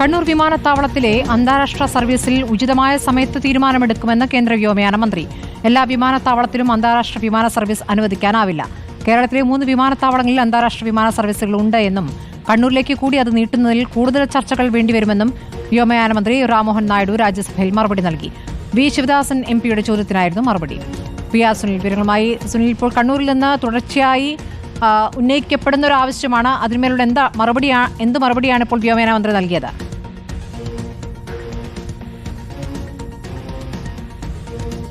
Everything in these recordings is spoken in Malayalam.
കണ്ണൂർ വിമാനത്താവളത്തിലെ അന്താരാഷ്ട്ര സർവീസിൽ ഉചിതമായ സമയത്ത് തീരുമാനമെടുക്കുമെന്ന് കേന്ദ്ര വ്യോമയാന മന്ത്രി. എല്ലാ വിമാനത്താവളത്തിലും അന്താരാഷ്ട്ര വിമാന സർവീസ് അനുവദിക്കാനാവില്ല. കേരളത്തിലെ മൂന്ന് വിമാനത്താവളങ്ങളിൽ അന്താരാഷ്ട്ര വിമാന സർവീസുകൾ ഉണ്ട് എന്നും കണ്ണൂരിലേക്ക് കൂടി അത് നീട്ടുന്നതിൽ കൂടുതൽ ചർച്ചകൾ വേണ്ടിവരുമെന്നും വ്യോമയാന മന്ത്രി റാംമോഹൻ നായിഡു രാജ്യസഭയിൽ മറുപടി നൽകി. വി. ശിവദാസൻ എം. പിയുടെ ചോദ്യത്തിനായിരുന്നു മറുപടി. പി. ആർ. സുനിൽ വിവരങ്ങളുമായി സുനിൽ ഇപ്പോൾ കണ്ണൂരിൽ നിന്ന് തുടർച്ചയായി ഉന്നയിക്കപ്പെടുന്ന ഒരു ആവശ്യമാണ്. അതിന്മേലുള്ള എന്താ മറുപടിയാണ് എന്ത് മറുപടിയാണ് ഇപ്പോൾ വ്യോമയാന മന്ത്രി നൽകിയത്?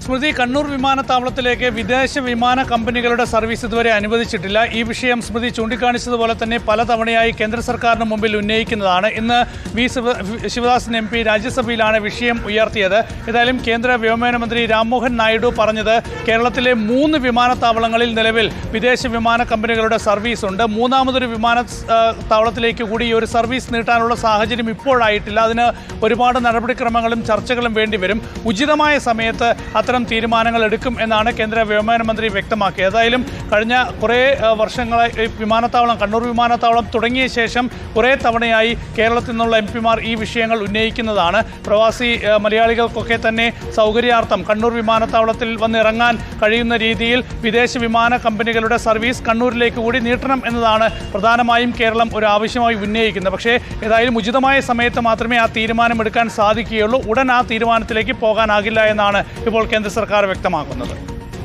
സ്മൃതി കണ്ണൂർ വിമാനത്താവളത്തിലേക്ക് വിദേശ വിമാന കമ്പനികളുടെ സർവീസ് ഇതുവരെ അനുവദിച്ചിട്ടില്ല. ഈ വിഷയം സ്മൃതി ചൂണ്ടിക്കാണിച്ചതുപോലെ തന്നെ പലതവണയായി കേന്ദ്ര സർക്കാരിന് മുമ്പിൽ ഉന്നയിക്കുന്നതാണ്. ഇന്ന് V Siva- Sivadasan M P രാജ്യസഭയിലാണ് വിഷയം ഉയർത്തിയത്. ഏതായാലും കേന്ദ്ര വ്യോമയാന മന്ത്രി രാംമോഹൻ നായിഡു പറഞ്ഞത് കേരളത്തിലെ മൂന്ന് വിമാനത്താവളങ്ങളിൽ നിലവിൽ വിദേശ വിമാന കമ്പനികളുടെ സർവീസ് ഉണ്ട്. മൂന്നാമതൊരു വിമാനത്താവളത്തിലേക്ക് താവളത്തിലേക്ക് കൂടി ഈ ഒരു സർവീസ് നീട്ടാനുള്ള സാഹചര്യം ഇപ്പോഴായിട്ടില്ല. അതിന് ഒരുപാട് നടപടിക്രമങ്ങളും ചർച്ചകളും വേണ്ടിവരും. ഉചിതമായ സമയത്ത് അത്തരം തീരുമാനങ്ങൾ എടുക്കും എന്നാണ് കേന്ദ്ര വ്യോമയാന മന്ത്രി വ്യക്തമാക്കിയത്. ഏതായാലും കഴിഞ്ഞ കുറേ വർഷങ്ങളായി വിമാനത്താവളം കണ്ണൂർ വിമാനത്താവളം തുടങ്ങിയ ശേഷം കുറേ തവണയായി കേരളത്തിൽ നിന്നുള്ള എം പിമാർ ഈ വിഷയങ്ങൾ ഉന്നയിക്കുന്നതാണ്. പ്രവാസി മലയാളികൾക്കൊക്കെ തന്നെ സൗകര്യാർത്ഥം കണ്ണൂർ വിമാനത്താവളത്തിൽ വന്നിറങ്ങാൻ കഴിയുന്ന രീതിയിൽ വിദേശ വിമാന കമ്പനികളുടെ സർവീസ് കണ്ണൂരിലേക്ക് കൂടി നീട്ടണം എന്നതാണ് പ്രധാനമായും കേരളം ഒരു ആവശ്യമായി ഉന്നയിക്കുന്നത്. പക്ഷേ ഏതായാലും ഉചിതമായ സമയത്ത് മാത്രമേ ആ തീരുമാനമെടുക്കാൻ സാധിക്കുകയുള്ളൂ. ഉടൻ ആ തീരുമാനത്തിലേക്ക് പോകാനാകില്ല എന്നാണ് ഇപ്പോൾ കേന്ദ്ര സർക്കാർ വ്യക്തമാക്കുന്നത്.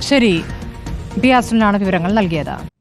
ശരി. ആർ വിവരങ്ങൾ നൽകിയത്.